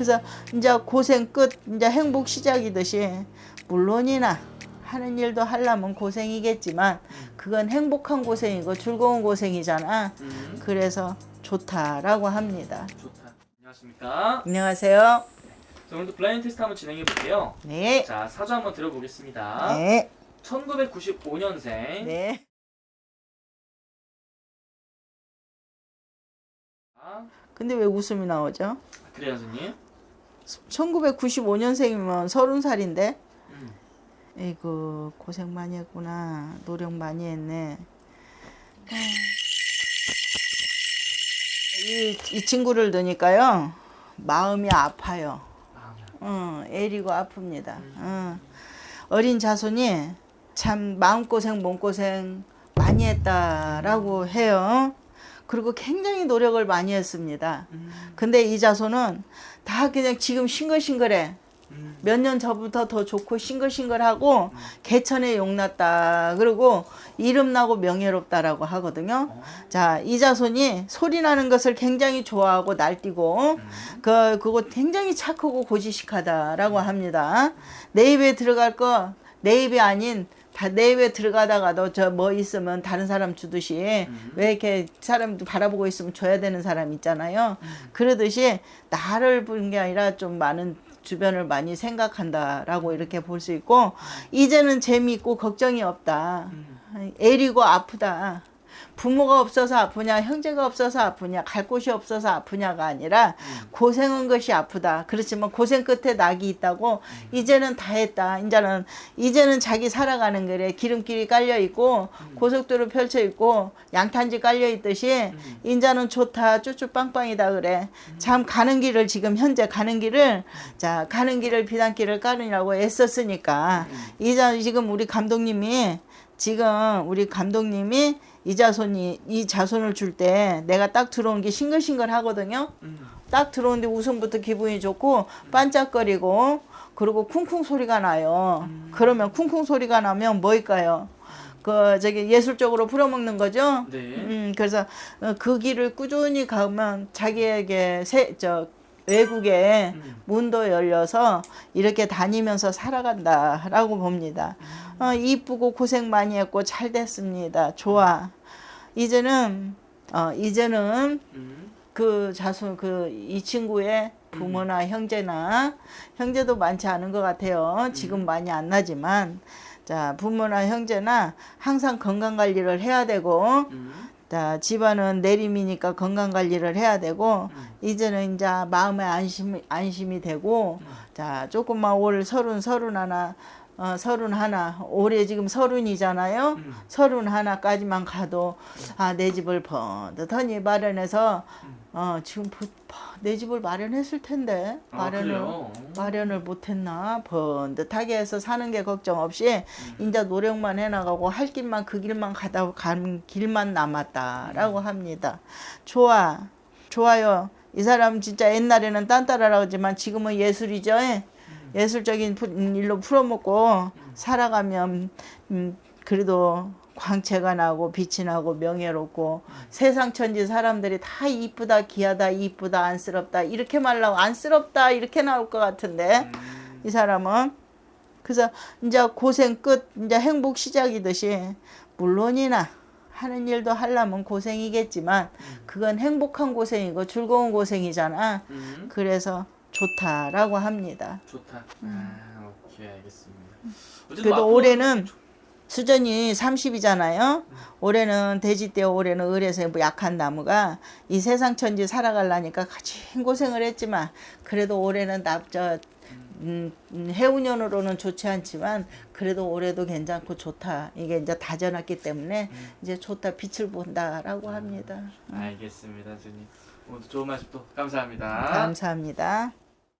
그래서 이제 고생 끝, 이제 행복 시작이듯이 물론이나 하는 일도 하려면 고생이겠지만 그건 행복한 고생이고 즐거운 고생이잖아. 음, 그래서 좋다라고 합니다. 좋다. 안녕하십니까? 안녕하세요. 자, 오늘도 블라인드 테스트 한번 진행해 볼게요. 네. 자, 사주 한번 들어보겠습니다. 네. 1995년생. 네. 아, 근데 왜 웃음이 나오죠? 그래요, 선생님. 1995년생이면 30살인데? 음, 에이구 고생 많이 했구나. 노력 많이 했네. 이, 이 친구를 드니까요 마음이 아파요. 아, 어, 애리고 아픕니다. 어. 어린 자손이 참 마음고생 몸고생 많이 했다라고 해요 그리고 굉장히 노력을 많이 했습니다. 음, 근데 이 자손은 다 그냥 지금 싱글싱글해. 음, 몇년 전부터 더 좋고 싱글싱글하고 개천에 용났다. 그리고 이름 나고 명예롭다라고 하거든요. 어, 자, 이 자손이 소리 나는 것을 굉장히 좋아하고 날뛰고 음, 그 그거 굉장히 착하고 고지식하다라고 합니다. 내 입에 들어갈 거 내 입이 아닌 다 내 입에 들어가다가도 저 뭐 있으면 다른 사람 주듯이 음. 왜 이렇게 사람도 바라보고 있으면 줘야 되는 사람 있잖아요. 그러듯이 나를 보는 게 아니라 좀 많은 주변을 많이 생각한다라고 이렇게 볼 수 있고 이제는 재미있고 걱정이 없다. 음, 애리고 아프다. 부모가 없어서 아프냐, 형제가 없어서 아프냐, 갈 곳이 없어서 아프냐가 아니라 고생한 것이 아프다. 그렇지만 고생 끝에 낙이 있다고 이제는 다 했다. 이제는 이제는 자기 살아가는 길에 기름길이 깔려 있고 고속도로 펼쳐 있고 양탄지 깔려 있듯이 인자는 좋다, 쭈쭈 빵빵이다 그래. 참 가는 길을 지금 현재 가는 길을 자 가는 길을 비단길을 깔으려고 애썼으니까 이자 지금 우리 감독님이 지금 우리 감독님이 이 자손이 이 자손을 줄 때 내가 딱 들어온 게 싱글싱글 하거든요. 음, 딱 들어오는데 웃음부터 기분이 좋고 반짝거리고 그리고 쿵쿵 소리가 나요. 그러면 쿵쿵 소리가 나면 뭐일까요? 그 저기 예술적으로 풀어먹는 거죠. 네. 음 그래서 어, 그 길을 꾸준히 가면 자기에게 세, 저 외국에 음. 문도 열려서 이렇게 다니면서 살아간다라고 봅니다. 어, 이쁘고 고생 많이 했고 잘 됐습니다. 좋아. 이제는 어, 이제는 음, 그 자손 그 이 친구의 부모나 형제나 형제도 많지 않은 것 같아요. 지금 많이 안 나지만 자 부모나 형제나 항상 건강 관리를 해야 되고 음, 자 집안은 내림이니까 건강 관리를 해야 되고 음. 이제는 이제 마음에 안심 안심이 되고 자 조금만 올 서른 서른 하나 어 서른 하나 올해 지금 서른이잖아요 음. 서른 하나까지만 가도 아 내 집을 번듯하니 마련해서 어 지금 버- 버- 내 집을 마련했을 텐데 아, 마련을 그래요? 마련을 못했나 번듯하게 해서 사는 게 걱정 없이 인자 노력만 해나가고 할 길만 그 길만 가다 간 길만 남았다라고 합니다. 좋아, 좋아요. 이 사람 진짜 옛날에는 딴따라라고 하지만 지금은 예술이죠. 예? 예술적인 푸- 음, 일로 풀어먹고 살아가면 음, 그래도 광채가 나고 빛이 나고 명예롭고 세상 천지 사람들이 다 이쁘다 귀하다 이쁘다 안쓰럽다 이렇게 말라고 안쓰럽다 이렇게 나올 것 같은데 음, 이 사람은. 그래서 이제 고생 끝 이제 행복 시작이듯이 물론이나 하는 일도 하려면 고생이겠지만 그건 행복한 고생이고 즐거운 고생이잖아. 음, 그래서 좋다라고 합니다. 좋다. 아, 오케이, 알겠습니다. 음. 그래도 올해는 수전이 30이잖아요. 올해는 돼지 때 올해는 을에서 뭐 약한 나무가 이 세상 천지 살아가려니까 가진 고생을 했지만 그래도 올해는 납저 음, 음, 해운년으로는 좋지 않지만 그래도 올해도 괜찮고 좋다. 이게 이제 다져놨기 때문에 이제 좋다 빛을 본다라고 합니다. 알겠습니다, 선생님. 오늘 좋은 말씀 또 감사합니다. 감사합니다.